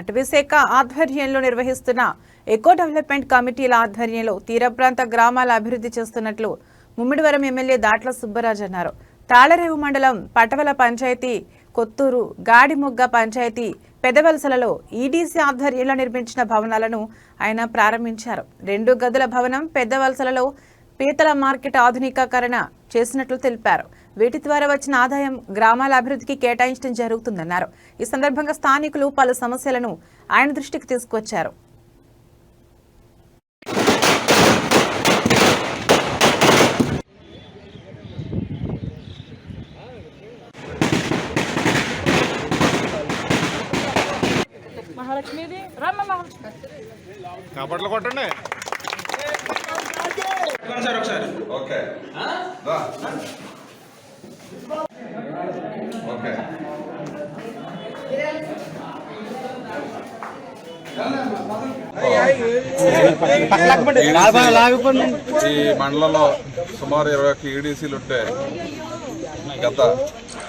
అటవీశాఖ ఆధ్వర్యంలో నిర్వహిస్తున్న ఎకో డెవలప్మెంట్ కమిటీల ఆధ్వర్యంలో తీర ప్రాంత గ్రామాల అభివృద్ధి చేస్తున్నట్లు ముమ్మిడివరం ఎమ్మెల్యే దాట్ల సుబ్బరాజు అన్నారు. తాళరేవు మండలం పటవల పంచాయతీ కొత్తూరు గాడిమొగ్గ పంచాయతీ పెదవలసలలో ఈడీసీ ఆధ్వర్యంలో నిర్మించిన భవనాలను ఆయన ప్రారంభించారు. రెండు గదుల భవనం పెద్దవలసలలో పీతల మార్కెట్ ఆధునికీకరణ చేసినట్లు తెలిపారు. వీటి ద్వారా వచ్చిన ఆదాయం గ్రామాల అభివృద్ధికి కేటాయించడం జరుగుతుందన్నారు. ఈ సందర్భంగా స్థానికులు పలు సమస్యలను ఆయన దృష్టికి తీసుకొచ్చారు. మహాలక్ష్మిది రమ్మ మహాలక్ష్మి. కాపట్లు కొట్టండి. సార్ ఒకసారి ఓకే. ఓకే. ఈ మండలంలో సుమారు ఇరవై ఒక్క ఈడీసీలు ఉంటే గత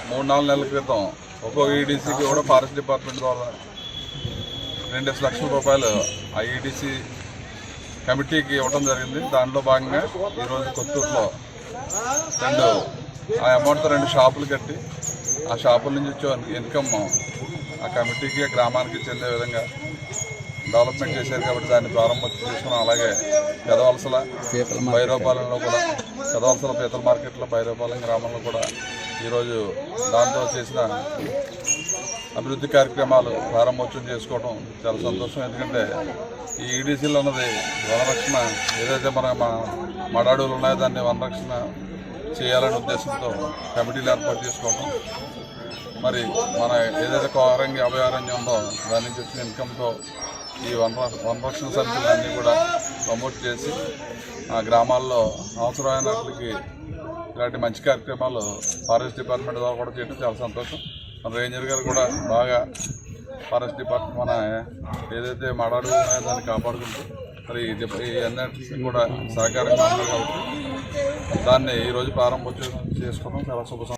మూడు నాలుగు నెలల క్రితం ఒక్కొక్క ఈడీసీకి కూడా ఫారెస్ట్ డిపార్ట్మెంట్ ద్వారా రెండేసి లక్షల రూపాయలు ఆ ఈడీసీ కమిటీకి ఇవ్వడం జరిగింది. దాంట్లో భాగంగా ఈరోజు కొత్తూరులో రెండు ఆ అమౌంట్తో రెండు షాపులు కట్టి ఆ షాపుల నుంచి వచ్చే ఇన్కమ్ ఆ కమిటీకి గ్రామానికి చెందే విధంగా డెవలప్మెంట్ చేశారు కాబట్టి దాన్ని ప్రారంభం చేసుకున్నాం. అలాగే పెదవలసల భైరవపాలెంలో కూడా పెదవలసల పీతల మార్కెట్లో భైరవపాలెం గ్రామంలో కూడా ఈరోజు దాంతో చేసిన అభివృద్ధి కార్యక్రమాలు ప్రారంభోత్సవం చేసుకోవడం చాలా సంతోషం. ఎందుకంటే ఈ ఈడీసీలో ఉన్నది వనరక్షణ ఏదైతే మన మడాడులు ఉన్నాయో దాన్ని వనరక్షణ చేయాలనే ఉద్దేశంతో కమిటీలు ఏర్పాటు చేసుకోవడం మరి మన ఏదైతే కోరంగి అభయారణ్యం ఉందో దాని నుంచి వచ్చిన ఇన్కమ్తో ఈ వన వనరక్షణ సమితులన్నీ కూడా ప్రమోట్ చేసి ఆ గ్రామాల్లో అవసరమైన ఇలాంటి మంచి కార్యక్రమాలు ఫారెస్ట్ డిపార్ట్మెంట్ ద్వారా కూడా చేయడం చాలా సంతోషం. మన రేంజర్ గారు కూడా బాగా ఫారెస్ట్ డిపార్ట్మెంట్ మన ఏదైతే మడాడు ఉన్నాయో దాన్ని కాపాడుకుంటూ మరి అన్నిటికీ కూడా సహకారం కాబట్టి దాన్ని ఈరోజు ప్రారంభోత్సవం చేసుకోవడం చాలా శుభ సంవత్సరం